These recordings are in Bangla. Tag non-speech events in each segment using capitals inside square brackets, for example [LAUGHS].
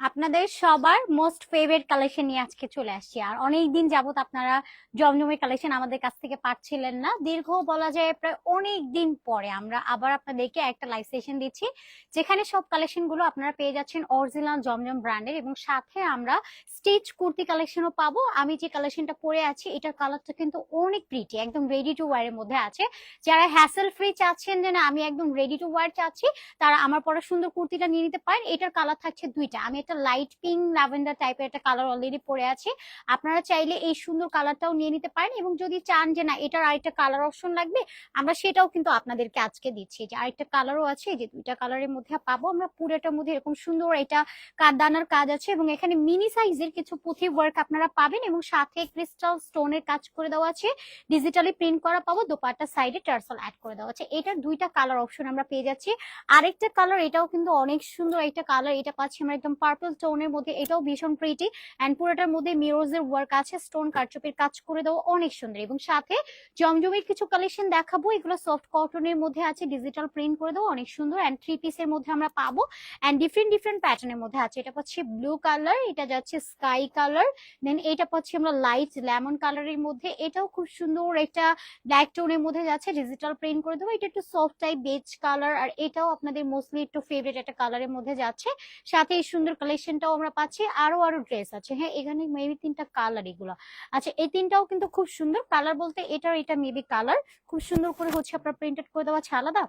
আপনাদের সবার মোস্ট ফেভারিট কালেকশন নিয়ে আজকে চলে আসছি। আর অনেক দিন যাবত আপনারা জমজমের কালেকশন আমাদের কাছ থেকে পাচ্ছিলেন না। দীর্ঘ বলা যায় প্রায় অনেক দিন পরে আমরা আবার আপনাদেরকে একটা লাইভ সেশন দিচ্ছি, যেখানে সব কালেকশনগুলো আপনারা পেয়ে যাচ্ছেন অরিজিনাল জমজম ব্র্যান্ডের এবং সাথে আমরা স্টিচ কুর্তি কালেকশনও পাবো। আমি যে কালেকশনটা পরে আছি, এটার কালারটা কিন্তু অনেক প্রিটি একদম রেডি টু ওয়ার এর মধ্যে আছে। যারা হ্যাসেল ফ্রি চাচ্ছেন যে না, আমি একদম রেডি টু ওয়ার চাচ্ছি, তারা আমার পরে সুন্দর কুর্তিটা নিয়ে নিতে পারেন। এটার কালার থাকছে দুইটা। আমি একটা লাইট পিঙ্ক ল্যাভেন্ডার টাইপের একটা কালার অলরেডি পরে আছে। আপনারা চাইলে এই সুন্দর কালারটাও নিয়ে নিতে পারেন এবং যদি চান যে না, এটার আরেকটা কালার অপশন লাগবে, আমরা সেটাও কিন্তু আপনাদেরকে আজকে দিচ্ছি। যে আরেকটা কালারও আছে যে দুইটা কালারের মধ্যে পাবো। আমরা পুরোটার মধ্যে এরকম সুন্দর এটা কাদানার কাজ আছে এবং এখানে মিনি সাইজের কিছু পুঁথি ওয়ার্ক আপনারা পাবেন এবং সাথে ক্রিস্টাল স্টোনের কাজ করে দেওয়া আছে। ডিজিটালি প্রিন্ট করা পাবো, দোপাট্টা সাইডে টার্সল অ্যাড করে দেওয়া আছে। এটার দুইটা কালার অপশন আমরা পেয়ে যাচ্ছি। আরেকটা কালার এটাও কিন্তু অনেক সুন্দর একটা কালার এটা পাচ্ছি আমরা একদম পার্পল টোনের মধ্যে এটাও ভীষণ প্রিটি অ্যান্ড পুরোটার মধ্যে মিরোজ এর ওয়ার্ক আছে স্টোন কারচুপির কাজ করে দেওয়া অনেক সুন্দর এবং সাথে জমজমের কিছু কালেকশন দেখাবো, এগুলো সফট কটনের মধ্যে আছে ডিজিটাল প্রিন্ট করে দেওয়া অনেক সুন্দর অ্যান্ড থ্রি পিসের মধ্যে আমরা পাবো অ্যান্ড ডিফারেন্ট ডিফারেন্ট প্যাটার্নের মধ্যে আছে, এটা পাচ্ছি ব্লু কালার এটা যাচ্ছে স্কাই কালার দেন এটা পাচ্ছি আমরা লাইট লেমন কালারের মধ্যে, এটাও খুব সুন্দর একটা ব্ল্যাক টোনের মধ্যে যাচ্ছে ডিজিটাল প্রিন্ট করে দেবো এটা একটু সফট টাইপ বেজ কালার আর এটাও আপনাদের মোস্টলি একটু ফেভারিট একটা কালারের মধ্যে যাচ্ছে, সাথে এই সুন্দর কালেকশনটাও আমরা পাচ্ছি, আরও আরও ড্রেস আছে। হ্যাঁ এখানে মেবি তিনটা কালার এগুলো। আচ্ছা এই তিনটাও কিন্তু খুব সুন্দর। কালার বলতে এটা এটা মেবি কালার খুব সুন্দর করে হচ্ছে আপনার প্রিন্টেড করে দেওয়া আছে, আলাদা?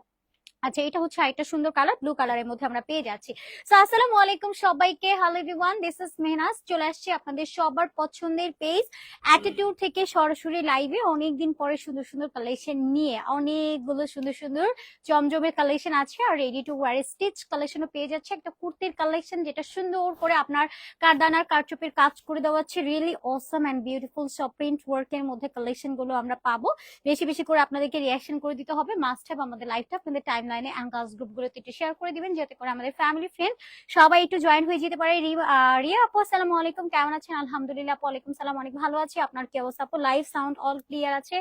আচ্ছা এটা হচ্ছে আরেকটা সুন্দর কালার ব্লু কালারের মধ্যে আমরা পেয়ে যাচ্ছি। সো আসসালামু আলাইকুম সবাইকে। Hello everyone this is Mehnaz চলে আসছি আপনাদের সবার পছন্দের পেজ অ্যাটিটিউড থেকে সরাসরি লাইভে অনেকদিন পরে সুন্দর সুন্দর কালেকশন নিয়ে অনেকগুলো সুন্দর সুন্দর জমজমের কালেকশন আছে আর রেডি টু ওয়ার স্টিচ কালেকশনও পেয়ে যাচ্ছে। একটা কুর্তির কালেকশন যেটা সুন্দর করে আপনার কারদানার কারচুপের কাজ করে দেওয়া হচ্ছে। রিয়েলি অসম অ্যান্ড বিউটিফুল সব প্রিন্ট ওয়ার্কের মধ্যে কালেকশনগুলো আমরা পাবো। বেশি বেশি করে আপনাদেরকে রিয়াকশন করে দিতে হবে। মাস্ট হ্যাভ আমাদের লাইফটা আপনাদের টাইম লাইনে অ্যান্ড কাজ গ্রুপগুলোতে একটু শেয়ার করে দিবেন, যাতে করে আমাদের ফ্যামিলি ফ্রেন্ড সবাই একটু জয়েন হয়ে যেতে পারে। রিয়া আপু, আসসালামু আলাইকুম, কেমন আছেন? আলহামদুলিল্লাহ আপু, ওয়ালাইকুম সালাম, অনেক ভালো আছি। আপনার কি অবস্থা আপু? লাইভ সাউন্ড অল ক্লিয়ার আছে।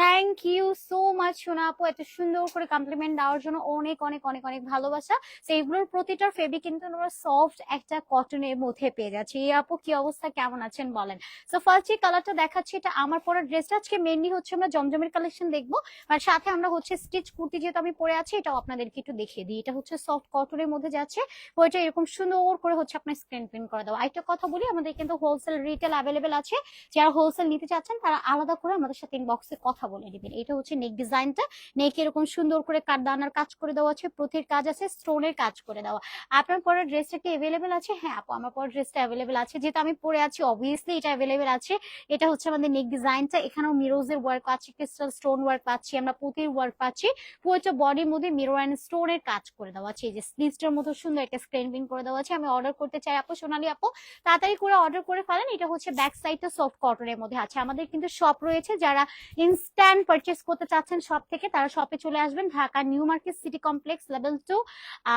থ্যাংক ইউ সো মাচ সোনা আপু, এত সুন্দর করে কমপ্লিমেন্ট দেওয়ার জন্য অনেক অনেক অনেক অনেক ভালোবাসা। তো এগুলোর প্রতিটার ফেব্রিক কিন্তু আমরা সফট একটা কটনের মধ্যে পেয়ে যাচ্ছি। এই আপু, কি অবস্থা? কেমন আছেন? বলেন। সো ফার্স্ট যে কালারটা দেখাচ্ছি, এটা আমার পরা ড্রেসটা আজকে মেনলি হচ্ছে আমরা জমজমের কালেকশন দেখব। আর সাথে আমরা হচ্ছে স্টিচ কুর্তি যেহেতু আমি পরে আছি এটাও আপনাদেরকে একটু দেখিয়ে দিই। এটা হচ্ছে সফট কটনের মধ্যে যাচ্ছে। ওইটা এরকম সুন্দর করে হচ্ছে আপনার স্ক্রিন প্রিন্ট করে দেওয়া। আরেকটা কথা বলি, আমাদের কিন্তু হোলসেল রিটেল অ্যাভেলেবেল আছে। যারা হোলসেল নিতে চাচ্ছেন, তারা আলাদা করে আমাদের সাথে ইনবক্সে কথা বলে নেবেন। এটা হচ্ছে নেক ডিজাইনটা নেক এরকম সুন্দর করে কাঠদানার কাজ করে দেওয়া আছে প্রতির কাজ আছে স্টোনের কাজ করে দেওয়া। আপনার পরের ড্রেসটা কি অ্যাভেলেবেল আছে? হ্যাঁ আপু, আমার পরের ড্রেসটা অ্যাভেলেবেল আছে। যেহেতু আমি পরে আছি অবভিয়াসলি এটা অ্যাভেলেবেল আছে। এটা হচ্ছে আমাদের নেক ডিজাইনটা এখানেও মিরোজের ওয়ার্ক আছে ক্রিস্টাল স্টোন ওয়ার্ক পাচ্ছি, আমরা পুঁতির ওয়ার্ক পাচ্ছি। পুরোটা বডির মধ্যে মিরো অ্যান্ড স্টোনের কাজ করে দেওয়া আছে। এই যে স্লিভসটার মতো সুন্দর একটা স্ক্রিন প্রিন্ট করে দেওয়া আছে। আমি অর্ডার করতে চাই আপু, সোনালি আপু, তাড়াতাড়ি করে অর্ডার করে ফেলেন। এটা হচ্ছে ব্যাক সাইডটা সফট কটনের মধ্যে আছে। আমাদের কিন্তু শপ রয়েছে। যারা ইনস্ট্যান্ট পারচেস করতে চাচ্ছেন শপ থেকে, তারা শপে চলে আসবেন। Dhaka new market city complex level two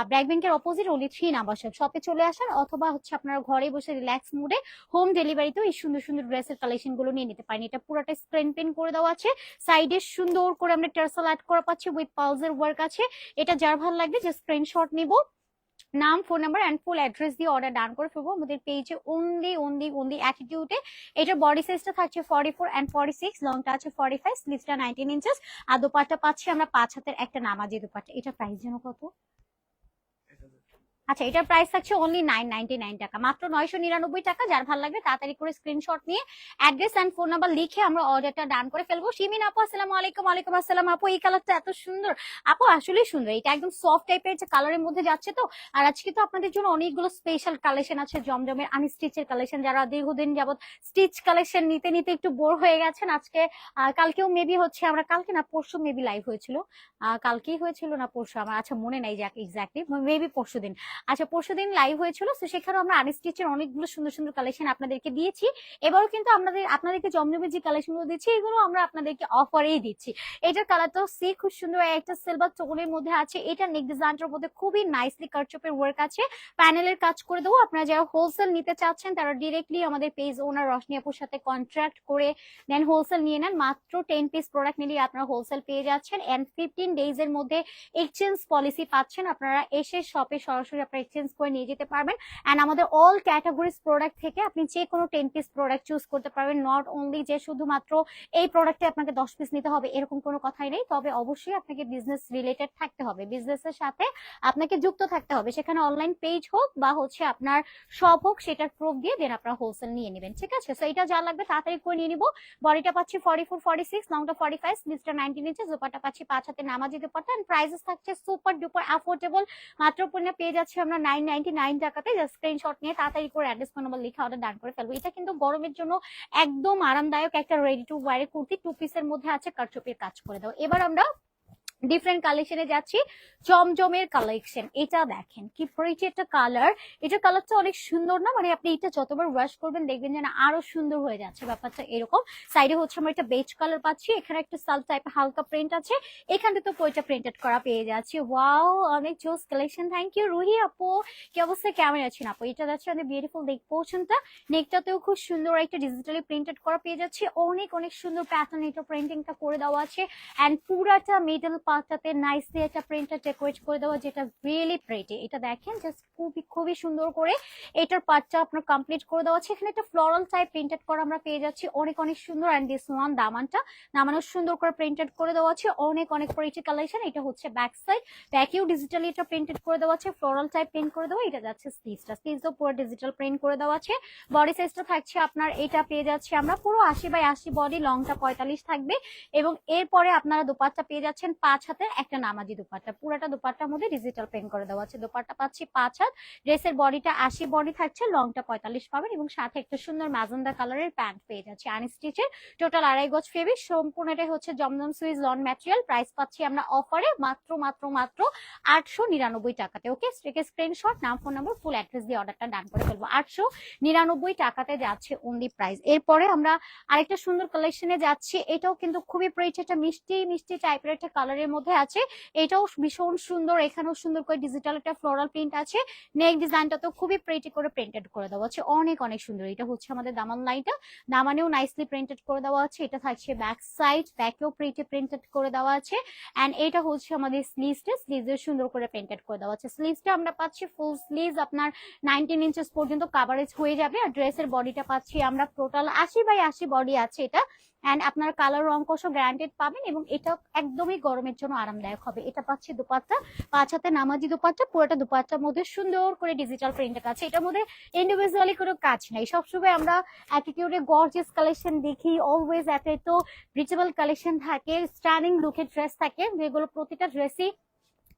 BRAC ব্যাংকের অপোজিট ওলি থ্রি নাম্বার শপ শপে চলে আসেন অথবা হচ্ছে আপনারা ঘরে বসে রিল্যাক্স মুডে হোম ডেলিভারিতেও এই সুন্দর সুন্দর ড্রেসের কালেকশনগুলো নিয়ে নিতে পারেন। এটা পুরোটা স্ক্রিন প্রিন্ট করে দেওয়া আছে। সাইডে সুন্দর করে আমরা টার্সেল অ্যাড করা পাচ্ছি। উইথ পালসের ওয়ার্ক আছে। এটা যার ভালো লাগবে যে স্ক্রিনশট নিব। নাম phone number and full address দিয়ে অর্ডার ডান করে ফেলব। আমাদের পেজে ওনলি ওনলি ওনলি অ্যাটিটিউডে এটার বডি সাইজটা থাকছে forty four and forty six লংটা আছে ফর্টি ফাইভ স্লিভটা নাইনটিন ইঞ্চেস আর দুপারটা পাচ্ছি আমরা পাঁচ হাতের একটা নামাজি দোপাট্টা। এটা প্রাইস যেন কত? আচ্ছা এটার প্রাইস থাকছে অনলি নাইন নাইনটি নাইন টাকা। মাত্র নয়শো নিরানব্বই টাকা, যার ভালো লাগবে তাড়াতাড়ি করে স্ক্রিনশট নিয়ে অ্যাড্রেস অ্যান্ড ফোন নাম্বার লিখে আমরা অর্ডারটা ডান করে ফেলব। শিমিন আপু, আসসালামু আলাইকুম। আলাইকুম আসসালাম আপু, এই কালারটা এত সুন্দর। আপু, আসলেই সুন্দর। এটা একদম সফট টাইপের যে কালারের মধ্যে যাচ্ছে তো। আর আজকে তো আপনাদের জন্য অনেকগুলো স্পেশাল কালেকশন আছে, জমজমের আনস্টিচের কালেকশন যারা দীর্ঘদিন যাবত স্টিচ কালেকশন নিতে নিতে একটু বোর হয়ে গেছেন, আজকে কালকেও মেবি হচ্ছে, আমরা কালকে না, পরশু মেবি লাইভ হয়েছিল। কালকেই হয়েছিল না, পরশু আমার আচ্ছা মনে নাই যে এক্স্যাক্টলি মেবি পরশু দিন আচ্ছা পরশু দিন লাইভ হয়েছিল, তো সেখানেও আমরা আনস্টিচের অনেকগুলো সুন্দর সুন্দর কালেকশন আপনাদেরকে দিয়েছি। এবারও কিন্তু আমাদের, আপনাদেরকে জমজমের যে কালেকশনগুলো দিচ্ছি, এগুলো আমরা আপনাদেরকে অফারেই দিচ্ছি। এটার কালারটাও সি খুব সুন্দর একটা সিলভার টোনের মধ্যে আছে। এটা নেক ডিজাইনটার মধ্যে খুবই নাইসলি কারচুপের ওয়ার্ক আছে। প্যানেলের কাজ করে দেবো। আপনারা যারা হোলসেল নিতে চাচ্ছেন, তারা ডিরেক্টলি আমাদের পেজ ওনার রশনি আপুর সাথে কন্ট্রাক্ট করে দেন হোলসেল নিয়ে নেন। মাত্র টেন পিস প্রোডাক্ট নিলে আপনারা হোলসেল পেয়ে যাচ্ছেন। এন্ড ফিফটিন ডেজ এর মধ্যে এক্সচেঞ্জ পলিসি পাচ্ছেন। আপনারা এসে শপে সরাসরি আপনারা করে নিয়ে যেতে পারবেন। অ্যান্ড আমাদের অল ক্যাটাগরিজ প্রোডাক্ট থেকে আপনি যে কোনো টেন পিস প্রোডাক্ট চুজ করতে পারবেন। নট অনলি যে শুধুমাত্র এই প্রোডাক্টে আপনাকে দশ পিস নিতে হবে, এরকম কোনো কথাই নেই। তবে অবশ্যই আপনাকে বিজনেস রিলেটেড থাকতে হবে। বিজনেসের সাথে আপনাকে যুক্ত থাকতে হবে। সেখানে অনলাইন পেজ হোক বা হচ্ছে আপনার শপ হোক, সেটার প্রুফ দিয়ে দেন আপনার হোলসেল নিয়ে নেবেন। ঠিক আছে? সো এটা যা লাগবে তাড়াতাড়ি করে নিয়ে নিবো। বডিটা পাচ্ছি ফর্টি ফোর ফর্টি সিক্স লংটা ফর্টি ফাইভ স্লিভসটা নাইনটিন ইঞ্চেস দুপাটা পাচ্ছি পাঁচ হাতে নামাজি দুপাটা এন্ড প্রাইসেস থাকছে সুপার ডুপার অ্যাফোর্ডেবল মাত্র পণ্য পেয়ে যাচ্ছে আমরা নাইন নাইনটি নাইন টাকাতে স্ক্রিনশট নিয়ে তাড়াতাড়ি করে অ্যাড্রেস ফোন নাম্বার লিখে অর্ডার ডান করে ফেলব। এটা কিন্তু গরমের জন্য একদম আরামদায়ক একটা রেডি টু ওয়ারে কুর্তি টু পিসের মধ্যে আছে, কারচুপির কাজ করে দাও এবার আমরা ডিফারেন্ট কালেকশনে যাচ্ছি। জমজমের কালেকশন এটা দেখেন, কি প্রিটি একটা কালার এটা কালারটা অনেক সুন্দর না? মানে আপনি এটা যতবার ওয়াশ করবেন দেখবেন যেন আরও সুন্দর হয়ে যাচ্ছে ব্যাপারটা এরকম। সাইডে হচ্ছে আমরা একটা বেজ কালার পাচ্ছি, এখানে একটা সাল টাইপ হালকা প্রিন্ট আছে। এখানে তো কইটা প্রিন্টেড করা পেয়ে যাচ্ছে। ওয়াও অনেক জোস কালেকশন থ্যাংক ইউ রুহি আপু। কি অবস্থা, কেমন আছেন আপু? এটা যাচ্ছে অনেক বিউটিফুল দেখ পোর্শনটা নেকটাতেও খুব সুন্দর একটা ডিজিটালি প্রিন্টেড করা পেয়ে যাচ্ছে। অনেক অনেক সুন্দর প্যাটার্ন এটা প্রিন্টিংটা করে দেওয়া আছে। অ্যান্ড পুরাটা মিডল পার্টটাতে নাইসলি একটা প্রিন্টার ডেকোরেট করে দেওয়া, যেটা রিয়েলি প্রেটি এটা দেখেন জাস্ট খুবই খুবই সুন্দর করে এটার পার্টটা আপনার কমপ্লিট করে দেওয়া আছে। এখানে একটা ফ্লোরাল টাইপ প্রিন্টেড করা আমরা পেয়ে যাচ্ছি। অনেক অনেক সুন্দর। অ্যান্ড দিস ওয়ান দামানটা দামানো সুন্দর করে প্রিন্টেড করে দেওয়া আছে। অনেক অনেক প্রেটি কালেকশন এটা হচ্ছে ব্যাক সাইড ব্যাকেও ডিজিটালি এটা প্রিন্টেড করে দেওয়া আছে। ফ্লোরাল টাইপ প্রিন্ট করে দেওয়া, এটা যাচ্ছে স্লিভসটা স্লিভসও পুরো ডিজিটাল প্রিন্ট করে দেওয়া আছে। বডি সাইজটা থাকছে আপনার, এটা পেয়ে যাচ্ছে আমরা। পুরো আশি বাই আশি বডি লংটা পঁয়তাল্লিশ থাকবে। এবং এরপরে আপনারা দুপাট্টা পেয়ে যাচ্ছেন পাঁচ হাতের একটা নামাজি দুপাট্টা। পুরোটা দুপাট্টার মধ্যে ডিজিটাল প্রিন্ট করে দেওয়া আছে। দুপাট্টা পাচ্ছি পাঁচ হাত। ড্রেসের বডিটা আশি বডি থাকছে লংটা পঁয়তাল্লিশ পাবেন এবং সাথে একটা সুন্দর ম্যাজেন্ডা কালারের প্যান্ট পেয়ে যাচ্ছে। আনস্টিচের টোটাল আড়াই গজ ফেব্রিক সম্পূর্ণ এটাই হচ্ছে Zamzam Swiss lawn material price পাচ্ছি আমরা অফারে মাত্র মাত্র মাত্র আটশো নিরানব্বই টাকাতে। ওকে স্ট্রেকে স্ক্রিনশট নাম ফোন নাম্বার ফুল অ্যাড্রেস দিয়ে অর্ডারটা ডান করে ফেলব। আটশো নিরানব্বই টাকাতে যাচ্ছে অনলি প্রাইস এরপরে আমরা আরেকটা সুন্দর কালেকশনে যাচ্ছি। এটাও কিন্তু খুবই প্রিট একটা মিষ্টি মিষ্টি টাইপের একটা কালারের মধ্যে আছে। এটাও ভীষণ সুন্দর, এখানেও সুন্দর করে ডিজিটাল একটা ফ্লোরাল প্রিন্ট আছে। নেক ডিজাইনটা তো খুবই প্রিটি করে প্রিন্টেড করে দেওয়া আছে। অনেক অনেক সুন্দর। এটা হচ্ছে আমাদের দামান লাইনটা দামানেও নাইসলি প্রিন্টেড করে দেওয়া আছে। এটা থাকছে ব্যাক সাইড ব্যাকেও প্রিটি প্রিন্টেড করে দেওয়া আছে। অ্যান্ড এটা হচ্ছে আমাদের স্লিভসটা স্লিভসের সুন্দর করে প্রিন্টেড করে দেওয়া আছে। স্লিভসটা আমরা পাচ্ছি ফুল স্লিভস আপনার নাইনটিন ইঞ্চেস পর্যন্ত কাভারেজ হয়ে যাবে। আর ড্রেসের বডিটা পাচ্ছি আমরা টোটাল আশি বাই আশি বডি আছে এটা। অ্যান্ড আপনার কালার রং কোষও গ্যারান্টেড পাবেন এবং এটা একদমই গরমের জন্য আরামদায়ক হবে। এটা পাচ্ছে দুপাট্টা, পাঁচ হাতে নামাজি দুপাট্টা, পুরোটা দুপাট্টার মধ্যে সুন্দর করে ডিজিটাল প্রিন্টের আছে এটার মধ্যে ইন্ডিভিজুয়ালি কোনো কাজ নাই। সবসময় আমরা অ্যাটিটিউডে গর্জিয়াস কালেকশন দেখি অলওয়েজ এত এত রিচেবল কালেকশন থাকে স্ট্যান্ডিং লুকের ড্রেস থাকে। যেগুলো প্রতিটা ড্রেসই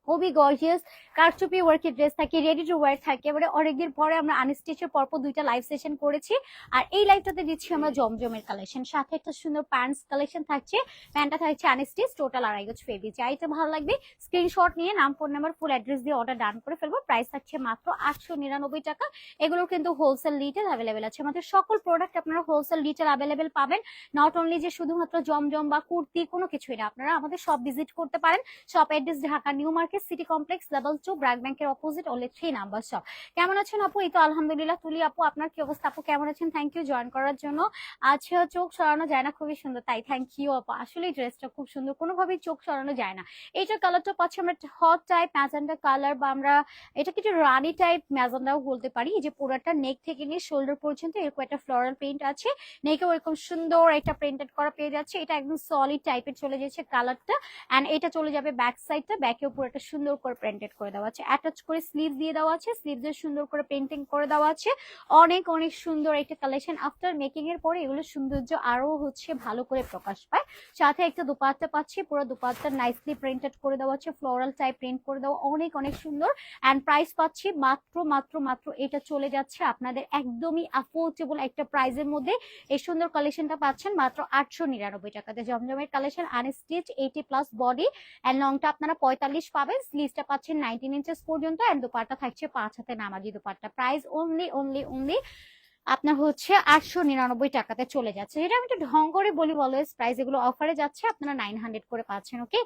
খুবই গর্জিয়াস কারচুপি ওয়ার্কের ড্রেস থাকে রেডি টু ওয়ার থাকে। এবারে অনেকদিন পরে আমরা আনস্টিচের পরপর দুইটা লাইভ সেশন করেছি। আর এই লাইভটাতে দিচ্ছি আমরা জমজমের কালেকশন সাথে একটা সুন্দর প্যান্টস কালেকশন থাকছে। প্যান্টটা থাকছে আনস্টিচ টোটাল আড়াই গজ ফেব্রিক চাইতে ভালো লাগবে স্ক্রিনশট নিয়ে নাম ফোন নাম্বার ফুল অ্যাড্রেস দিয়ে অর্ডার ডান করে ফেলব। প্রাইস থাকছে মাত্র আটশো নিরানব্বই টাকা। এগুলোর কিন্তু হোলসেল রিটেল অ্যাভেলেবেল আছে। আমাদের সকল প্রোডাক্ট আপনারা হোলসেল রিটেল অ্যাভেলেবেল পাবেন। নট অনলি যে শুধুমাত্র জমজম বা কুর্তি কোনো কিছুই না আপনারা আমাদের সব ভিজিট করতে পারেন। সব address Dhaka new market city complex level two, BRAC ব্যাংকের অপোজিট ওলে থ্রি নাম্বার শপ কেমন আছেন আপু? এই তো আলহামদুলিল্লাহ, তুলি আপু, আপনার কি অবস্থা আপু? কেমন আছেন? থ্যাংক ইউ জয়েন করার জন্য। আচ্ছা চোখ সরানো যায় না, খুবই সুন্দর। তাই থ্যাংক ইউ আপু। আসলে ড্রেসটা খুব সুন্দর, কোনোভাবেই চোখ সরানো যায় না। এইটার কালারটা পাচ্ছি আমরা হট টাইপ ম্যাজেন্ডা কালার বা আমরা, এটা কিছু রানি টাইপ ম্যাজেন্ডাও বলতে পারি। এই যে পুরোটা নেক থেকে নিয়ে শোল্ডার পর্যন্ত এরকম একটা ফ্লোরাল প্রিন্ট আছে। নেকেও এরকম সুন্দর একটা প্রিন্টেড করা পেয়ে যাচ্ছে। এটা একদম সলিড টাইপের চলে যাচ্ছে কালারটা অ্যান্ড এটা চলে যাবে ব্যাক সাইডটা ব্যাকেও একটা সুন্দর করে প্রিন্টেড করে দেওয়া আছে। অ্যাটাচ করে স্লিভ দিয়ে দেওয়া আছে। স্লিভসের সুন্দর করে পেন্টিং করে দেওয়া আছে। অনেক অনেক সুন্দর একটা কালেকশন আফটার মেকিং এর পরে এগুলো সৌন্দর্য আরও হচ্ছে ভালো করে প্রকাশ পায়। সাথে একটা দুপাট্টা পাচ্ছি, পুরো দুপাট্টা নাইসলি প্রিন্টেড করে দেওয়া আছে ফ্লোরাল টাইপ প্রিন্ট করে দেওয়া, অনেক অনেক সুন্দর। অ্যান্ড প্রাইস পাচ্ছি মাত্র মাত্র মাত্র এটা চলে যাচ্ছে আপনাদের একদমই অ্যাফোর্ডেবল একটা প্রাইসের মধ্যে। এই সুন্দর কালেকশনটা পাচ্ছেন মাত্র আটশো নিরানব্বই টাকাতে জমজমের collection unstitch eighty plus body and লংটা আপনারা পঁয়তাল্লিশ পাবেন। স্লিভসটা পাচ্ছেন নাইনটিন ইঞ্চেস পর্যন্ত অ্যান্ড দোপারটা থাকছে পাঁচ হাতে নামাজি দোপারটা প্রাইস অনলি অনলি অনলি আপনার হচ্ছে আটশো নিরানব্বই টাকাতে চলে যাচ্ছে। এটা আমি একটু ঢং করে বলি বলো প্রাইস এগুলো অফারে যাচ্ছে, আপনারা নাইন হান্ড্রেড করে পাচ্ছেন ওকে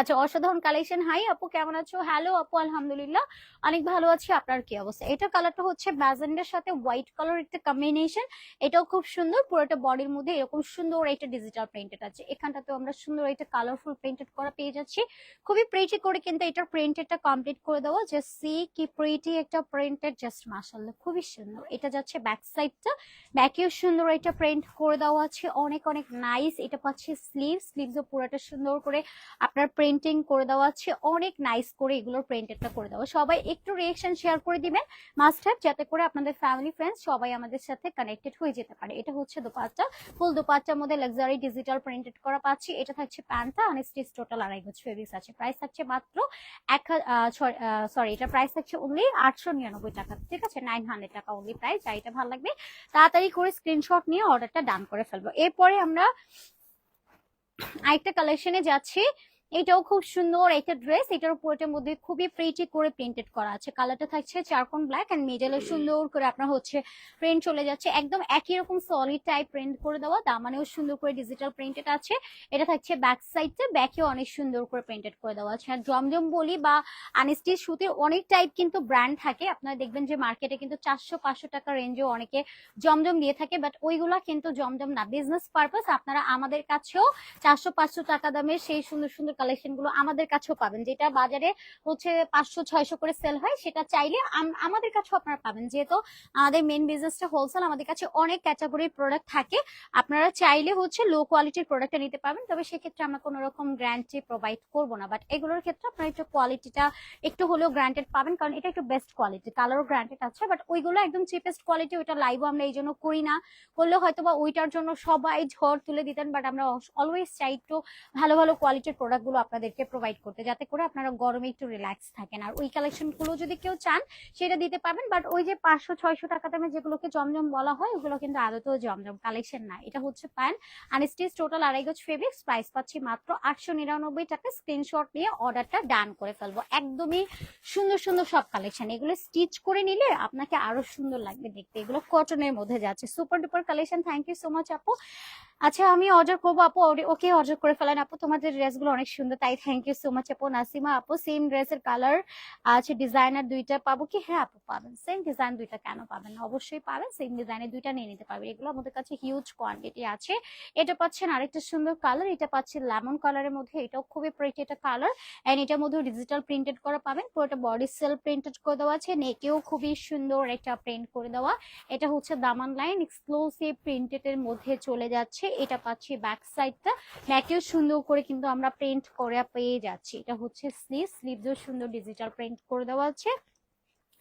আচ্ছা অসাধারণ কালেকশন হাই আপু, কেমন আছো? হ্যালো আপু, আলহামদুলিল্লাহ। অনেক ভালো আছি, আপনার কি অবস্থা? এটা কালারটা হচ্ছে ম্যাজেন্ডার সাথে হোয়াইট কালার একটা কম্বিনেশন এটাও খুব সুন্দর, পুরোটা বডির মধ্যে এরকম সুন্দর একটা ডিজিটাল প্রিন্টেড আছে। এখানটাতে আমরা সুন্দর একটা কালারফুল প্রিন্টেড করা পেয়ে যাচ্ছি। খুবই প্রিটি করে কিন্তু এটার প্রিন্টেডটা কমপ্লিট করে দেওয়া। জাস্ট সি কি প্রিটি একটা প্রিন্টেড জাস্ট মাসাল্লাহ খুবই সুন্দর। এটা যাচ্ছে ব্যাক সাইডটা ব্যাকেও সুন্দর একটা প্রিন্ট করে দেওয়া আছে। অনেক অনেক নাইস এটা পাচ্ছে স্লিভ স্লিভসও পুরোটা সুন্দর করে আপনার প্রিন্টিং করে দেওয়া আছে, অনেক নাইস করে এগুলোর প্রিন্টেডটা করে দেওয়া। সবাই একটু রিয়েকশন শেয়ার করে দিবেন মাস্ট হ্যাভ যাতে করে আপনাদের ফ্যামিলি ফ্রেন্ডস সবাই আমাদের সাথে কানেক্টেড হয়ে যেতে পারে। এটা হচ্ছে দোপাট্টা ফুল দোপাট্টার মধ্যে লাক্সারি ডিজিটাল প্রিন্টেড করা পাচ্ছি। এটা থাকছে প্যান্টটা আর স্টিচ টোটাল আড়াই গজ ফেব্রিক্স আছে। প্রাইস থাকছে মাত্র এক সরি এটা প্রাইস থাকছে অনলি আটশো নিরানব্বই টাকা। ঠিক আছে? নাইন হান্ড্রেড টাকা অনলি প্রাইস যা এটা ভালো লাগবে। তাড়াতাড়ি করে স্ক্রিনশট নিয়ে অর্ডারটা ডান করে ফেলব। এরপরে আমরা আরেকটা কালেকশনে যাচ্ছি। এটাও খুব সুন্দর একটা ড্রেস এটার উপরটার মধ্যে খুবই প্রিটি করে প্রিন্টেড করা আছে। কালারটা থাকছে চারকোন ব্ল্যাক এন্ড মিডলে সুন্দর করে আপনার হচ্ছে প্রিন্ট চলে যাচ্ছে। একদম একই রকম সলিড টাইপ প্রিন্ট করে দেওয়া দামানেও সুন্দর করে ডিজিটাল প্রিন্টেড আছে। এটা থাকছে ব্যাক সাইডটা ব্যাকেও অনেক সুন্দর করে প্রিন্টেড করে দেওয়া আছে। আর জমজম বলি বা আনিস্টি সুতির অনেক টাইপ কিন্তু ব্র্যান্ড থাকে। আপনারা দেখবেন যে মার্কেটে কিন্তু চারশো, পাঁচশো টাকা রেঞ্জেও অনেকে জমজম দিয়ে থাকে বাট ওইগুলা কিন্তু জমজম না। বিজনেস পারপাস আপনারা আমাদের কাছেও চারশো, পাঁচশো টাকা দামের সেই সুন্দর সুন্দর কালেকশনগুলো আমাদের কাছেও পাবেন। যেটা বাজারে হচ্ছে পাঁচশো, ছয়শো করে সেল হয়, সেটা চাইলে আম- আমাদের কাছেও আপনারা পাবেন। যেহেতু আমাদের মেন বিজনেসটা হোলসেল আমাদের কাছে অনেক ক্যাটাগরির প্রোডাক্ট থাকে। আপনারা চাইলে হচ্ছে লো কোয়ালিটির প্রোডাক্টটা নিতে পারবেন, তবে সেক্ষেত্রে আমরা কোনো রকম গ্যারান্টি প্রোভাইড করব না। বাট এগুলোর ক্ষেত্রে আপনারা একটু কোয়ালিটিটা একটু হলেও গ্রান্টেড পাবেন, কারণ এটা একটু বেস্ট কোয়ালিটি কালারও গ্রান্টেড আছে। বাট ওইগুলো একদম চিপেস্ট কোয়ালিটি ওইটা লাইভও আমরা এই জন্য করি না। করলে হয়তো বা ওইটার জন্য সবাই ঝড় তুলে দিতেন বাট আমরা অলওয়েজ চাই একটু ভালো ভালো কোয়ালিটির প্রোডাক্টগুলো আপনাদেরকে প্রোভাইড করতে, যাতে করে আপনারা গরমে একটু রিল্যাক্স থাকেন। আর ওই কালেকশনগুলো যদি কেউ চান, সেটা দিতে পারবেন বাট ওই যে পাঁচশো, ছয়শো টাকা দামে যেগুলোকে জমজম বলা হয়, ওগুলো কিন্তু আদতেও জমজম কালেকশন না। এটা হচ্ছে প্যান্ট আর স্টিচ টোটাল আড়াই গজ ফেব্রিক্স প্রাইস পাচ্ছি মাত্র আটশো নিরানব্বই টাকা। স্ক্রিনশট নিয়ে অর্ডারটা ডান করে ফেলব। একদমই সুন্দর সুন্দর সব কালেকশন এগুলো স্টিচ করে নিলে আপনাকে আরও সুন্দর লাগবে দেখতে। এগুলো কটনের মধ্যে যাচ্ছে। Super duper collection thank you so much আপু। আচ্ছা আমি অর্ডার করব আপু। ওকে অর্ডার করে ফেলেন আপু। তোমাদের ড্রেসগুলো অনেক সুন্দর। তাই থ্যাংক ইউ সো মাচ আপু। নাসিমা আপু সেম ড্রেসের কালার আছে ডিজাইনার দুইটা পাবো কি? হ্যাঁ আপু পাবেন। সেম ডিজাইন দুইটা কেন পাবেন না? অবশ্যই পাবেন। সেম ডিজাইনের দুইটা নিয়ে নিতে পারবেন। এগুলো আমাদের কাছে হিউজ কোয়ান্টিটি আছে। এটা পাচ্ছেন আরেকটা সুন্দর কালার এটা পাচ্ছেন লেমন কালারের মধ্যে। এটাও খুবই প্রিটি একটা কালার এন্ড এটার মধ্যে ডিজিটাল প্রিন্টেড করা পাবেন। পুরোটা বডি সেল প্রিন্টেড করে দেওয়া আছে। নেকেও খুবই সুন্দর একটা প্রিন্ট করে দেওয়া। এটা হচ্ছে দামান লাইন এক্সক্লুসিভ প্রিন্টেড এর মধ্যে চলে যাচ্ছে। এটা পাচ্ছি ব্যাক সাইডটা ব্যাকেও সুন্দর করে কিন্তু আমরা প্রিন্ট করে পেয়ে যাচ্ছি। এটা হচ্ছে স্লিভ স্লিভও সুন্দর ডিজিটাল প্রিন্ট করে দেওয়া আছে।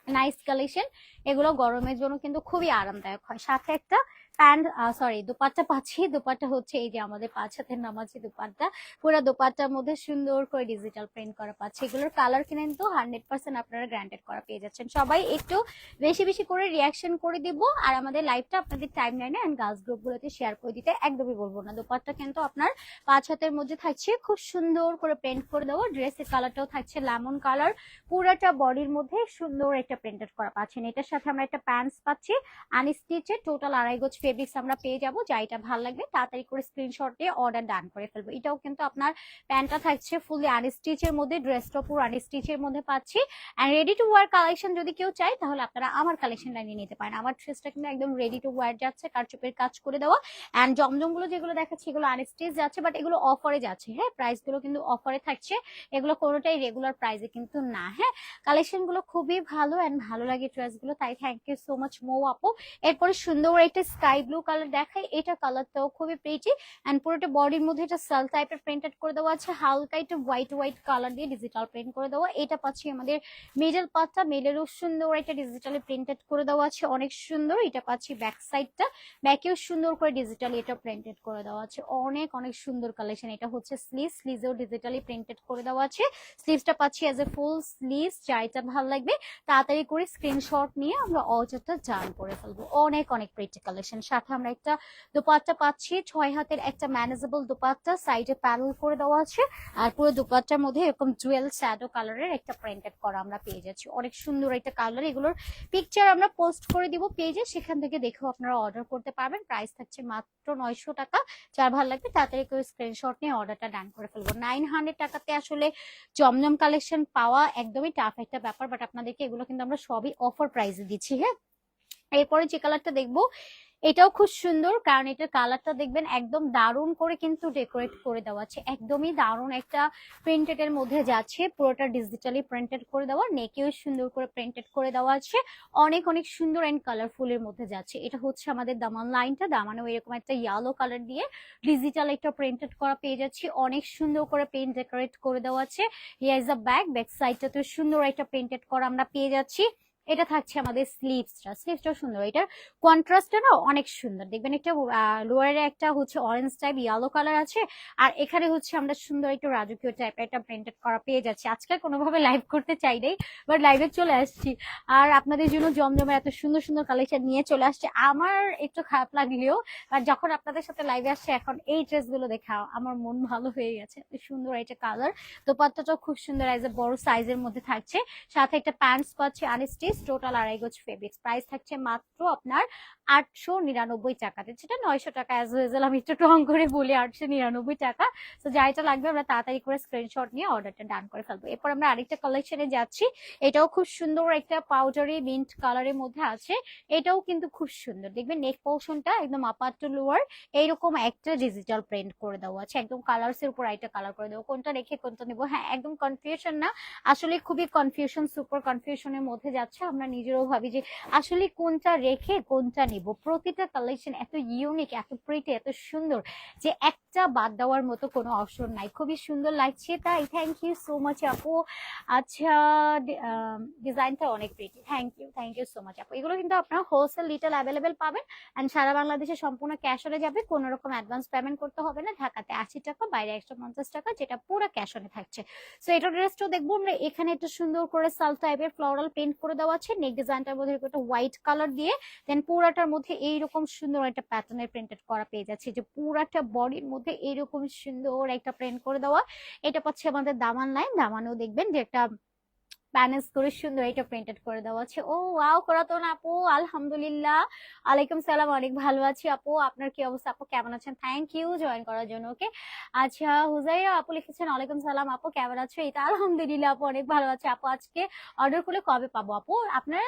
নাইস কালেকশন এগুলো গরমের জন্য কিন্তু খুবই আরামদায়ক হয়। সাথে একটা প্যান্ট সরি দোপাট্টা পাচ্ছি। দোপাট্টা হচ্ছে এই যে আমাদের পাঁচ হাতের নামাজি দোপাট্টা। পুরো দোপাট্টার মধ্যে সুন্দর করে ডিজিটাল প্রিন্ট করা পাচ্ছে। এগুলোর কালার কিনেন তো হান্ড্রেড পার্সেন্ট আপনারা গ্রান্টেড করা পেয়ে যাচ্ছেন। সবাই একটু বেশি বেশি করে রিয়াকশন করে দিব আর আমাদের লাইভটা আপনাদের টাইম লাইনে অ্যান্ড গার্লস গ্রুপগুলোতে শেয়ার করে দিতে একদমই বলব না। দোপাট্টা কিন্তু আপনার পাঁচ হাতের মধ্যে থাকছে। খুব সুন্দর করে প্রিন্ট করে দেবো। ড্রেসের কালারটাও থাকছে লেমন কালার পুরোটা বডির মধ্যে সুন্দর একটা প্রিন্টেড করা পাচ্ছেন। এটার সাথে আমরা একটা প্যান্টস পাচ্ছি। আনস্টিচে টোটাল আড়াই গোজ ফেব্রিক্স আমরা পেয়ে যাব, যা এটা ভালো লাগবে, তাড়াতাড়ি করে স্ক্রিনশট দিয়ে অর্ডার ডান করে ফেলব। এটাও কিন্তু আপনার প্যান্টটা থাকছে ফুলি আনস্টিচের মধ্যে ড্রেসটা পুরো আনস্টিচের মধ্যে পাচ্ছি। And ready to wear collection যদি কেউ চায়, তাহলে আপনারা আমার কালেকশনটা নিয়ে নিতে পারেন। আমার ড্রেসটা কিন্তু একদম রেডি টু ওয়ার যাচ্ছে, কারচুপের কাজ করে দেওয়া। অ্যান্ড জমজমগুলো যেগুলো দেখাচ্ছি, এগুলো আনস্টিচ যাচ্ছে বাট এগুলো অফারে যাচ্ছে হ্যাঁ? প্রাইসগুলো কিন্তু অফারে থাকছে। এগুলো কোনোটাই রেগুলার প্রাইসে কিন্তু না হ্যাঁ? কালেকশনগুলো খুবই ভালো অ্যান্ড ভালো লাগে ড্রেসগুলো, তাই থ্যাংক ইউ সো মাচ মো আপু। এরপরে সুন্দর একটা স্কাই ব্লু কালার দেখাই, এটা কালারটাও খুবই প্রিটি অ্যান্ড পুরোটা বডির মধ্যে এটা সেল টাইপের প্রিন্টেড করে দেওয়া আছে। হালকা একটা হোয়াইট হোয়াইট কালার দিয়ে ডিজিটাল প্রিন্ট করে দেওয়া। এটা পাচ্ছি আমাদের মিডল পার্টটা মিডলেরও সুন্দর একটা ডিজিটালি প্রিন্টেড করে দেওয়া আছে। অনেক সুন্দর, এটা পাচ্ছি ব্যাক সাইডটা ব্যাকেও সুন্দর করে ডিজিটালি এটা প্রিন্টেড করে দেওয়া আছে। অনেক অনেক সুন্দর কালেকশন এটা হচ্ছে স্লিভ স্লিভেও ডিজিটালি প্রিন্টেড করে দেওয়া আছে। স্লিভসটা পাচ্ছি অ্যাজ এ ফুল স্লিভস যা এটা ভালো লাগবে। তাড়াতাড়ি করে স্ক্রিনশট নিয়ে আমরা অর্ডারটা জান করে ফেলব। অনেক অনেক প্রিটি কালেকশন সাথে আমরা একটা দোপাট্টা পাচ্ছি। ছয় হাতের একটা ম্যানেজেবল দোপাট্টা সাইডে প্যানেল করে দেওয়া আছে। আর পুরো দোপাট্টার মধ্যে এরকম জুয়েল শ্যাডো কালারের একটা প্রিন্টেড করা আমরা পেয়ে যাচ্ছি। অনেক সুন্দর একটা কালার এগুলোর পিকচার আমরা পোস্ট করে দিব পেজে সেখান থেকে দেখেও আপনারা অর্ডার করতে পারবেন। প্রাইস থাকছে মাত্র নয়শো টাকা। যার ভালো লাগবে তাড়াতাড়ি করে স্ক্রিনশট নিয়ে অর্ডারটা ডান করে ফেলব। নাইন হান্ড্রেড টাকাতে আসলে জমজম কালেকশন পাওয়া একদমই টাফ একটা ব্যাপার বাট আপনাদেরকে এগুলো কিন্তু আমরা সবই অফার প্রাইসে দিচ্ছি হ্যাঁ? এরপরে যে কালারটা দেখব এটাও খুব সুন্দর, কারণ এটার কালারটা দেখবেন একদম দারুণ করে কিন্তু ডেকোরেট করে দেওয়া আছে। একদমই দারুণ একটা প্রিন্টেড এর মধ্যে যাচ্ছে, পুরোটা ডিজিটালি প্রিন্টেড করে দেওয়া নেকেও সুন্দর করে প্রিন্টেড করে দেওয়া আছে, অনেক অনেক সুন্দর এন্ড কালারফুল এর মধ্যে যাচ্ছে। এটা হচ্ছে আমাদের দামান লাইনটা দামানেও এরকম একটা ইয়েলো কালার দিয়ে ডিজিটাল একটা প্রিন্টেড করা পেয়ে যাচ্ছি। অনেক সুন্দর করে পেন্ট ডেকোরেট করে দেওয়া আছে। Here is a bag back সাইডটাতে সুন্দর একটা প্রিন্টেড করা আমরা পেয়ে যাচ্ছি। এটা থাকছে আমাদের স্লিভসটা স্লিভসটাও সুন্দর। এটার কন্ট্রাস্টটা না অনেক সুন্দর। দেখবেন একটা লোয়ারে একটা হচ্ছে অরেঞ্জ টাইপ ইয়েলো কালার আছে। আর এখানে হচ্ছে আমরা সুন্দর একটু রাজকীয় টাইপের একটা প্রিন্টেড করা পেয়ে যাচ্ছি। আজকে আর কোনোভাবে লাইভ করতে চাই নাই বাট লাইভে চলে আসছি। আর আপনাদের জন্য জমজমে এত সুন্দর সুন্দর কালেকশন নিয়ে চলে আসছে। আমার একটু খারাপ লাগলেও, আর যখন আপনাদের সাথে লাইভে আসছে, এখন এই ড্রেসগুলো দেখা আমার মন ভালো হয়ে গেছে। সুন্দর একটা কালার দোপাট্টাটাও খুব সুন্দর এজ এ বড় সাইজের মধ্যে থাকছে। সাথে একটা প্যান্টস পাচ্ছে আনস্টিচ টোটাল আড়াই গোছ ফেব্রিক্স প্রাইস থাকছে মাত্র আপনার আটশো নিরানব্বই টাকাতে সেটা নয়শো টাকা অ্যাজ ইউজুয়াল আমি একটু টং করে বলি আটশো নিরানব্বই টাকা। তো যা এটা লাগবে আমরা তাড়াতাড়ি করে স্ক্রিনশট নিয়ে অর্ডারটা ডান করে ফেলব। এরপর আমরা আরেকটা কালেকশনে যাচ্ছি। এটাও খুব সুন্দর একটা পাউডারি মিন্ট কালারের মধ্যে আছে। এটাও কিন্তু খুব সুন্দর। দেখবেন নেক পোর্শনটা একদম আপার টু লোয়ার এইরকম একটা ডিজিটাল প্রিন্ট করে দেওয়া আছে। একদম কালার্স এর উপর একটা কালার করে দেবো। কোনটা রেখে কোনটা নেব? হ্যাঁ একদম কনফিউশন না। আসলে খুবই কনফিউশন সুপার কনফিউশনের মধ্যে যাচ্ছে। আমরা নিজেরও ভাবি যে আসলে কোনটা রেখে কোনটা নিব। প্রতিটা কালেকশন এত ইউনিক এত প্রিটি এত সুন্দর যে একটা বাদ দেওয়ার মতো কোনো অপশন নাই। খুবই সুন্দর লাগছে তাই। থ্যাংক ইউ সো মাচ আপু। আচ্ছা ডিজাইনটা অনেক pretty thank you thank you so much আপু। এগুলো কিন্তু আপনারা হোলসেল রিটেল অ্যাভেলেবেল পাবেন অ্যান্ড সারা বাংলাদেশে সম্পূর্ণ ক্যাশ অনে যাবে। কোনো রকম অ্যাডভান্স পেমেন্ট করতে হবে না। ঢাকাতে আশি টাকা, বাইরে একশো পঞ্চাশ টাকা, যেটা পুরো ক্যাশ অনে থাকছে। সো এটা ড্রেসটাও দেখব আমরা। এখানে একটু সুন্দর করে সাল টাইপের ফ্লোরাল পেন্ট করে দেওয়া আছে নেক ডিজাইনটার মধ্যে একটা হোয়াইট কালার দিয়ে দেন পুরাটার মধ্যে এইরকম সুন্দর একটা প্যাটার্নের প্রিন্টেড করা পেয়ে যাচ্ছে। যে পুরাটা বডির মধ্যে এইরকম সুন্দর একটা প্রিন্ট করে দেওয়া। এটা পাচ্ছে আমাদের দামান লাইন দামানেও দেখবেন যে একটা প্যানেলস করে সুন্দর এটা প্রিন্টেড করে দেওয়া আছে। ও ওয়াও করাতন আপু, আলহামদুলিল্লাহ। আলাইকুম সালাম, অনেক ভালো আছি আপু। আপনার কি অবস্থা আপু? কেমন আছেন? থ্যাংক ইউ জয়েন করার জন্য ওকে আচ্ছা হুজাইরা আপু লিখেছেন, ওয়ালাইকুম সালাম আপু, কেমন আছো? এটা আলহামদুলিল্লাহ আপু, অনেক ভালো আছে। আপু, আজকে অর্ডার করলে কবে পাবো আপু? আপনারা?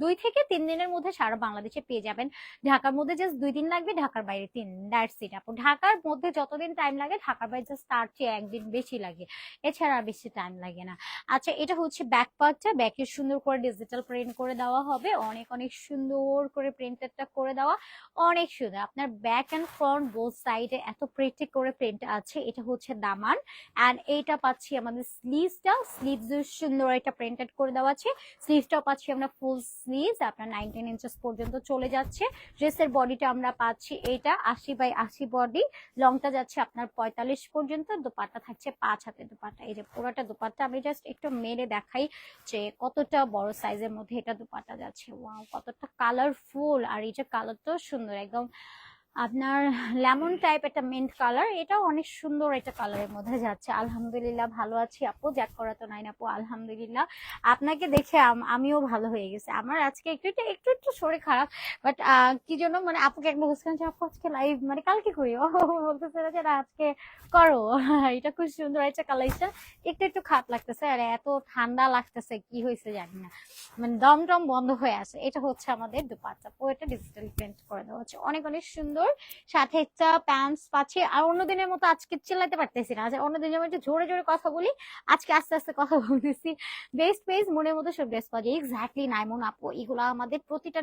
দুই থেকে তিন দিনের মধ্যে সারা বাংলাদেশে পেয়ে যাবেন। ঢাকার মধ্যে জাস্ট দুই দিন লাগবে, ঢাকার বাইরে তিন দ্যাটস ইট আপু, ঢাকার মধ্যে যতদিন টাইম লাগে, ঢাকার বাইরে জাস্ট তার চেয়ে একদিন বেশি লাগে। এছাড়া আর বেশি টাইম লাগে না। আচ্ছা এটা হচ্ছে ব্যাক পার্টটা ব্যাকে সুন্দর করে ডিজিটাল প্রিন্ট করে দেওয়া হবে। অনেক অনেক সুন্দর করে প্রিন্টেডটা করে দেওয়া। অনেক সুন্দর। আপনার ব্যাক অ্যান্ড ফ্রন্ট বোথ সাইডে এত প্রিন্টি করে প্রিন্ট আছে। এটা হচ্ছে দামান। অ্যান্ড এইটা পাচ্ছি আমাদের স্লিভসটা স্লিভস সুন্দর একটা প্রিন্টেড করে দেওয়া আছে। স্লিভসটাও পাচ্ছি আমরা ফুল স্লিভস আপনার নাইনটিন ইঞ্চেস পর্যন্ত চলে যাচ্ছে। ড্রেসের বডিটা আমরা পাচ্ছি এটা আশি বাই আশি বডি লংটা যাচ্ছে আপনার পঁয়তাল্লিশ পর্যন্ত, দোপাট্টা থাকছে পাঁচ হাতে দোপাট্টা। এই যে পুরোটা দোপাট্টা আমি জাস্ট একটু মেরে দেখাই যে কতটা বড় সাইজের মধ্যে এটা দোপাট্টা যাচ্ছে। ওয়াও কতটা কালারফুল আর যে কালারটাও সুন্দর, একদম আপনার লেমন টাইপ একটা মিন্ট কালার এটাও অনেক সুন্দর একটা কালারের মধ্যে যাচ্ছে। আলহামদুলিল্লাহ, ভালো আছি আপু জ্যাক করা তো নাই আপু, আলহামদুলিল্লাহ। আপনাকে দেখে আম- আমিও ভালো হয়ে গেছে। আমার আজকে একটু একটু একটু শরীর খারাপ বাট কি জন্য মানে আপুকে একবার বুঝলাম যে, আপু, আজকে লাইভ মানে কালকে করি? ও বলতেছে যে, না, আজকে করো। [LAUGHS] এটা খুব সুন্দর একটা কালেকশন একটু একটু খারাপ লাগতেছে, আর এত ঠান্ডা লাগতেছে, কি হয়েছে জানি না। মানে দম টম বন্ধ হয়ে আছে। এটা হচ্ছে আমাদের দুপাট্টা। পুরোটা ডিজিটাল প্রিন্ট করে দেওয়া হচ্ছে। অনেক অনেক সুন্দর সাথে একটা প্যান্টস পাচ্ছি। আর অন্য দিনের মতো আজকে চিল্লাতে পারতেছি না। আচ্ছা, অন্য দিন যেমন একটু জোরে জোরে কথা বলি। আজকে আস্তে আস্তে কথা বলতেছি। বেস্ট পেজ মনের মতো সব ড্রেস পাওয়া যায়। এক্স্যাক্টলি নাইমন আপু এগুলো আমাদের প্রতিটা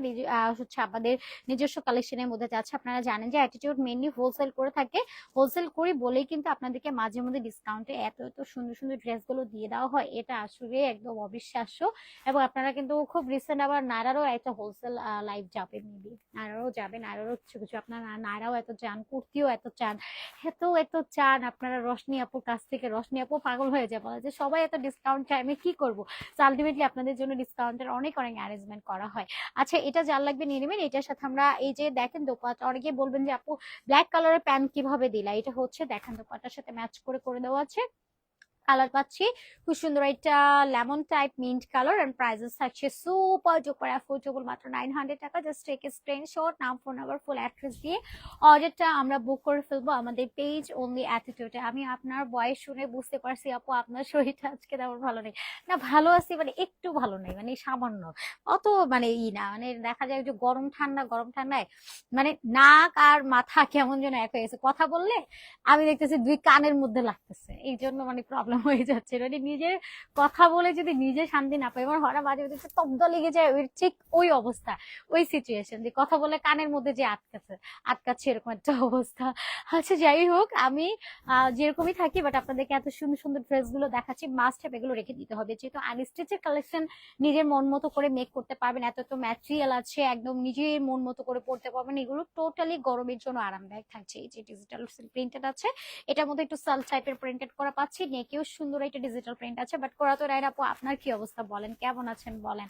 হচ্ছে আমাদের নিজস্ব কালেকশনের মধ্যে যাচ্ছে আপনারা জানেন যে অ্যাটিটিউড মেনলি হোলসেল করে থাকে। হোলসেল করি বলেই কিন্তু আপনাদেরকে মাঝে মধ্যে ডিসকাউন্টে এত এত সুন্দর সুন্দর ড্রেসগুলো দিয়ে দেওয়া হয়। এটা আসলে একদম অবিশ্বাস্য। এবং আপনারা কিন্তু খুব রিসেন্ট আবার নারারও একটা হোলসেল লাইভ যাবে মেবি নারারও যাবে নারারও কিছু কিছু আপনার আর নায়রাও এত চান, কুর্তিও এত চান, এত এত চান। আপনারা রশনি আপুর কাছ থেকে, রশনি আপু পাগল হয়ে যায়, বলে যে সবাই এত ডিসকাউন্ট চায় আমি কি করব? আলটিমেটলি আপনাদের জন্য ডিসকাউন্টের অনেক অনেক অ্যারেঞ্জমেন্ট করা হয়। আচ্ছা এটা যার লাগবে, নিয়ে নেবেন। এটার সাথে আমরা এই যে দেখেন দোপাট, অনেকে বলবেন যে আপু ব্ল্যাক কালারের প্যান্ট কীভাবে দিলা? এটা হচ্ছে, দেখেন দোপাটার সাথে ম্যাচ করে করে দেওয়া আছে। কালার পাচ্ছি। খুব সুন্দর একটা lemon type mint colour and prices থাকছে সুপার ডুপার অ্যাফোর্ডেবল মাত্র নাইন হান্ড্রেড টাকা। জাস্ট টেক স্ক্রিনশট নাম ফোন নাম্বার ফুল অ্যাড্রেস দিয়ে অর্ডারটা আমরা বুক করে ফেলব আমাদের পেজ অনলি অ্যাটিটিউডে আমি আপনার বয়স শুনে বুঝতে পারছি আপু, আপনার শরীরটা আজকে তেমন ভালো নেই। না, ভালো আছি মানে একটু ভালো নেই মানে সামান্য। অত মানে ই না মানে দেখা যায় যে গরম ঠান্ডা, গরম ঠান্ডায় মানে নাক আর মাথা কেমন যেন এক হয়ে গেছে। কথা বললে আমি দেখতেছি দুই কানের মধ্যে লাগতেছে। এই জন্য মানে প্রবলেম হয়ে যাচ্ছে। মানে নিজের কথা বলে যদি নিজে শান্তি না পাই আমার হরা মাঝে মাঝে তব্দ লেগে যায় ওই ঠিক ওই অবস্থা, ওই সিচুয়েশন যে কথা বলে কানের মধ্যে যে আটকাছে, আটকাচ্ছে এরকম একটা [LAUGHS] অবস্থা। আচ্ছা যাই হোক, আমি যেরকমই থাকি বাট আপনাদেরকে এত সুন্দর সুন্দর ড্রেসগুলো দেখাচ্ছি মাস্ট হ্যাভ এগুলো রেখে দিতে হবে। যেহেতু আনস্টিচের কালেকশন নিজের মন মতো করে মেক করতে পারবেন, এত তো ম্যাটেরিয়াল আছে, একদম নিজের মন মতো করে পড়তে পারবেন, এগুলো টোটালি গরমের জন্য আরামদায়ক থাকছে। এই যে ডিজিটাল প্রিন্টেড আছে, এটার মধ্যে একটু সাল টাইপের প্রিন্টেড করা পাচ্ছি, নেকেও সুন্দর একটা ডিজিটাল প্রিন্ট আছে বাট করা তো রায় আপু, আপনার কি অবস্থা বলেন? কেমন আছেন বলেন?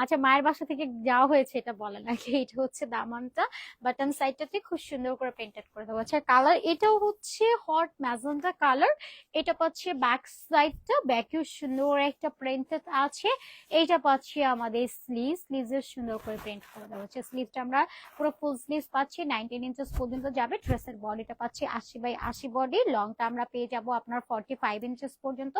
আচ্ছা মায়ের বাসা থেকে যাওয়া হয়েছে এটা বলেন আগে, এটা হচ্ছে দামানটা বাটন সাইডটাতে খুব সুন্দর করে প্রিন্টেড করে দেওয়া আছে কালার এটাও হচ্ছে হট ম্যাজেন্টা কালার এটা পাচ্ছে ব্যাক সাইডটা ব্যাকেও সুন্দর একটা প্রিন্টেড আছে, এইটা পাচ্ছি আমাদের স্লিভ স্লিভসের সুন্দর করে প্রিন্ট করে দেওয়া হচ্ছে স্লিভটা আমরা পুরো ফুল স্লিভ পাচ্ছি নাইনটিন ইঞ্চেস পর্যন্ত যাবে ড্রেসের বডিটা পাচ্ছি আশি বাই আশি বডি লংটা আমরা পেয়ে যাব আপনার ফর্টি ফাইভ ইঞ্চেস পর্যন্ত,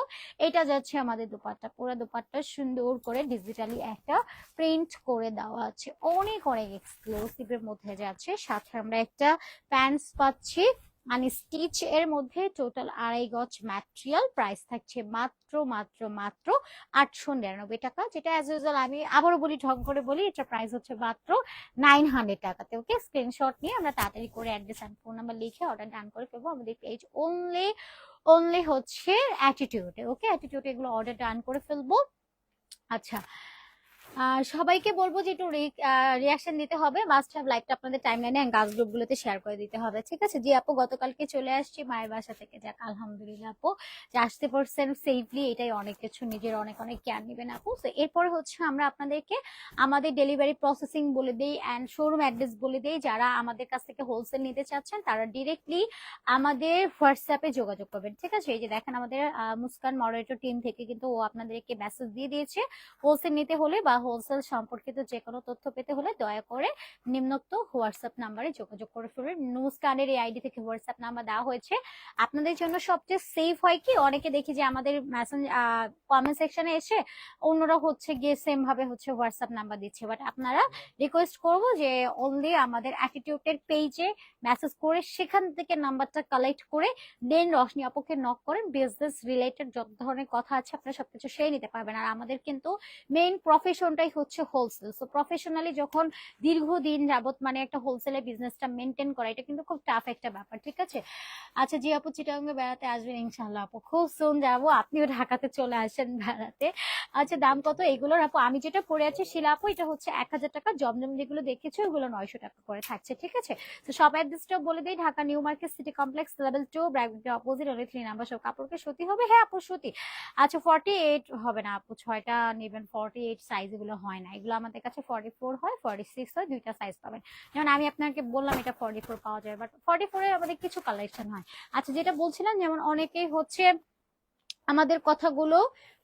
এটা যাচ্ছে আমাদের দুপাট্টা। পুরো দুপাট্টা সুন্দর করে ডিজিটালি একটা প্রিন্ট করে দেওয়া আছে। অনেক অনেক এক্সক্লুসিভের মধ্যে যাচ্ছে। সাথে আমরা একটা প্যান্টস পাচ্ছি। মানে স্টিচ এর মধ্যে টোটাল আড়াই গজ ম্যাটেরিয়াল প্রাইস থাকছে মাত্র মাত্র মাত্র আটশো নিরানব্বই টাকা, যেটা অ্যাজ ইউজুয়াল আমি আবারও বলি, ঢং করে বলি, এটা প্রাইস হচ্ছে মাত্র নাইন হান্ড্রেড টাকাতে ওকে স্ক্রিনশট নিয়ে আমরা তাড়াতাড়ি করে অ্যাড্রেস অ্যান্ড ফোন নাম্বার লিখে অর্ডার ডান করে ফেলব। আমাদের পেজ অনলি অনলি হচ্ছে অ্যাটিটিউডে ওকে অ্যাটিটিউডে এগুলো অর্ডার ডান করে ফেলব। আচ্ছা সবাইকে বলব যে একটু রিয়াকশন দিতে হবে। মাস্ট হ্যাভ লাইকটা আপনাদের টাইম লাইনে গাছ গ্রুপগুলোতে শেয়ার করে দিতে হবে। ঠিক আছে? জি আপু, গতকালকে চলে আসছি মায়ের বাসা থেকে। যাক, আলহামদুলিল্লাহ আপু। যে আসতে পারছেন সেফলি এটাই অনেক কিছু। নিজের অনেক অনেক কেয়ার নেবেন আপু। তো এরপরে হচ্ছে আমরা আপনাদেরকে আমাদের ডেলিভারি প্রসেসিং বলে দিই অ্যান্ড শোরুম অ্যাড্রেস বলে দিই। যারা আমাদের কাছ থেকে হোলসেল নিতে চাচ্ছেন, তারা ডিরেক্টলি আমাদের হোয়াটসঅ্যাপে যোগাযোগ করবেন। ঠিক আছে? এই যে দেখেন আমাদের মুস্কান মডারেটর টিম থেকে কিন্তু ও আপনাদেরকে মেসেজ দিয়ে দিয়েছে। হোলসেল নিতে হলে বা হোলসেল সম্পর্কিত যে কোনো তথ্য পেতে হলে দয়া করে নিম্নোক্ত হোয়াটসঅ্যাপ নাম্বারে যোগাযোগ করে ফেলবেন মুস্কানের এই আইডি থেকে হোয়াটসঅ্যাপ নাম্বার দেওয়া হয়েছে। আপনাদের জন্য সবচেয়ে সেফ হয় কি? অনেকে দেখি যে আমাদের মেসেঞ্জ কমেন্ট সেকশনে এসে অন্যরা হচ্ছে গিয়ে সেম ভাবে হচ্ছে হোয়াটসঅ্যাপ নাম্বার দিচ্ছে। বাট আপনারা রিকোয়েস্ট করব যে অনলি আমাদের অ্যাটিটিউডের পেজে মেসেজ করে সেখান থেকে নাম্বারটা কালেক্ট করে দেন রশনি আপুকে নক করেন। বিজনেস রিলেটেড যত ধরনের কথা আছে আপনারা সবকিছু সেই নিতে পারবেন। আর আমাদের কিন্তু মেইন প্রফেশনটাই হচ্ছে হোলসেল সো প্রফেশনালি যখন দীর্ঘদিন যাবত মানে একটা হোলসেলের বিজনেসটা মেনটেন করা, এটা কিন্তু খুব টাফ একটা ব্যাপার, ঠিক আছে? আচ্ছা জি আপু চিটাঙ্গে বেড়াতে আসবেন ইনশাল্লাহ আপু। খুব সুন যাব, আপনিও ঢাকাতে চলে আসেন বেড়াতে। আচ্ছা দাম কত এগুলোর আপু? আমি যেটা পরে আছি শিলা আপু, এটা হচ্ছে এক হাজার টাকা, জমজম যেগুলো দেখেছ ওগুলো নয়শো টাকা করে থাকছে, ঠিক আছে? তো সব অ্যাড্রেসটা বলে দিই, Dhaka new market city complex level two ব্র্যাকেটের অপোজিট অনেক থ্রি নাম্বার সব কাপড়কে সত্যি হবে? হ্যাঁ আপু সত্যি আচ্ছা ফর্টি এইট হবে না আপু, ছয়টা নেবেন ফর্টি এইট সাইজ এগুলো হয় না। এগুলো আমাদের কাছে ফর্টি ফোর হয় ফর্টি সিক্স হয়, দুইটা সাইজ পাবেন। যেমন আমি আপনাকে বললাম এটা ফর্টি ফোর পাওয়া যায় বাট ফর্টি ফোরে আমাদের কিছু কালেকশন হয়। আচ্ছা যেটা বলছিলাম, যেমন অনেকেই হচ্ছে আমাদের কথাগুলো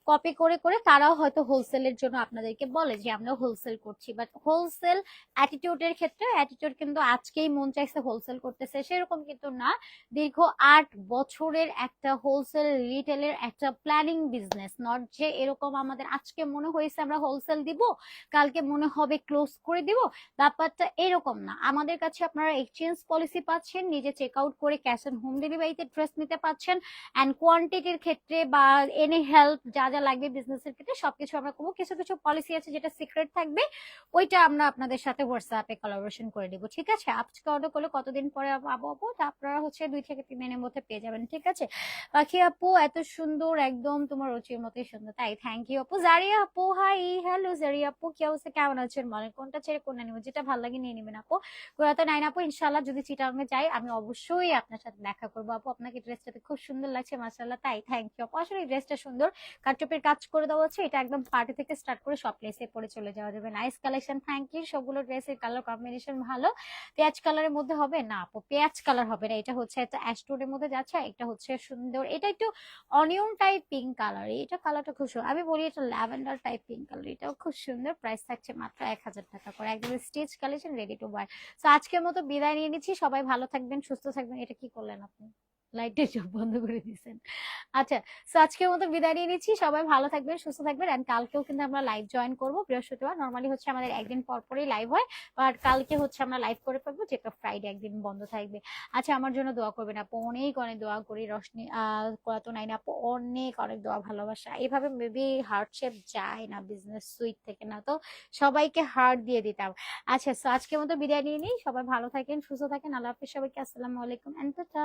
কপি করে করে তারাও হয়তো হোলসেলের জন্য আপনাদেরকে বলে যে আমরা হোলসেল করছি। বাট হোলসেল অ্যাটিটিউডের ক্ষেত্রে অ্যাটিটিউড কিন্তু আজকেই মন চাইছে হোলসেল করতেছে, সেরকম কিন্তু না। দীর্ঘ আট বছরের একটা হোলসেল রিটেলের একটা প্ল্যানিং বিজনেস নট যে এরকম আমাদের আজকে মনে হয়েছে আমরা হোলসেল দিব, কালকে মনে হবে ক্লোজ করে দিব, ব্যাপারটা এরকম না। আমাদের কাছে আপনারা এক্সচেঞ্জ পলিসি পাচ্ছেন, নিজে চেক আউট করে ক্যাশ অন হোম ডেলিভারিতে ড্রেস নিতে পাচ্ছেন অ্যান্ড কোয়ান্টিটির ক্ষেত্রে বা এনি হেল্প যা যা লাগবে বিজনেসের ক্ষেত্রে সবকিছু আমরা করব। কিছু কিছু পলিসি আছে যেটা সিক্রেট থাকবে, ওইটা আমরা আপনাদের সাথে হোয়াটসঅ্যাপে কোলাবোরেশন করে দিব ঠিক আছে? আজকে অর্ডার করলে কতদিন পরে পাবো আপু তা আপনারা হচ্ছে দুই থেকে তিন দিনের মধ্যে পেয়ে যাবেন, ঠিক আছে? পাখি আপু, এত সুন্দর, একদম তোমার রুচির মতোই সুন্দর, তাই থ্যাংক ইউ আপু। জারিয়া আপু হাই হ্যালো জারিয়া আপু, কি অবস্থা? কেমন আছেন? বলেন, কোনটা ছেড়ে কোনটা নিব? যেটা ভালো লাগে নিয়ে নেবেন আপু। কোরাতে নাইন আপু ইনশাল্লাহ যদি চিটাঙ্গে যাই, আমি অবশ্যই আপনার সাথে দেখা করব আপু। আপনাকে ড্রেসটাতে খুব সুন্দর লাগছে মাসাল্লাহ তাই থ্যাংক ইউ আপু। আসলে ড্রেসটা সুন্দর কাটচুপের কাজ করে দেওয়া হচ্ছে এটা একদম পার্টি থেকে স্টার্ট করে সব প্লেসে পরে চলে যাওয়া যাবে। নাইস কালেকশন থ্যাংক ইউ সবগুলো ড্রেসের কালার কম্বিনেশন ভালো। পেঁয়াজ কালারের মধ্যে হবে না, আপু পেঁয়াজ কালার হবে না। এটা হচ্ছে একটা অ্যাস্টোনের মধ্যে যাচ্ছে এটা হচ্ছে সুন্দর। এটা একটু অনিয়ন টাইপ পিঙ্ক কালার এটা কালারটা খুব সুন্দর আমি বলি এটা ল্যাভেন্ডার টাইপ পিঙ্ক কালার এটাও খুব সুন্দর। প্রাইস থাকছে মাত্র এক হাজার টাকা করে। একদম stitch collection ready to buy তো আজকের মতো বিদায় নিয়ে নিচ্ছি। সবাই ভালো থাকবেন, সুস্থ থাকবেন। এটা কি করলেন আপনি? লাইটের [LAUGHS] চোখ বন্ধ করে দিয়েছেন। আচ্ছা সো আজকের মতো বিদায় নিয়ে নিচ্ছি। সবাই ভালো থাকবেন, সুস্থ থাকবেন এন্ড কালকেও কিন্তু আমরা লাইভ জয়েন করব বৃহস্পতিবার। নর্মালি হচ্ছে আমাদের একদিন পর পরই লাইভ হয় বাট কালকে হচ্ছে আমরা লাইভ করে পাবো যেটা ফ্রাইডে একদিন বন্ধ থাকবে। আচ্ছা আমার জন্য দোয়া করবেন আপু, অনেক অনেক দোয়া করি আহ কত নাইন আপু, অনেক অনেক দোয়া ভালোবাসা। এইভাবে মেবি হার্ট শেপ যায় না বিজনেস সুইট থেকে না, তো সবাইকে হার্ট দিয়ে দিতাম। আচ্ছা তো আজকের মতো বিদায় নিয়ে নিই। সবাই ভালো থাকেন, সুস্থ থাকেন। আল্লাহ হাফিজ সবাইকে। আসসালামু আলাইকুম টাটা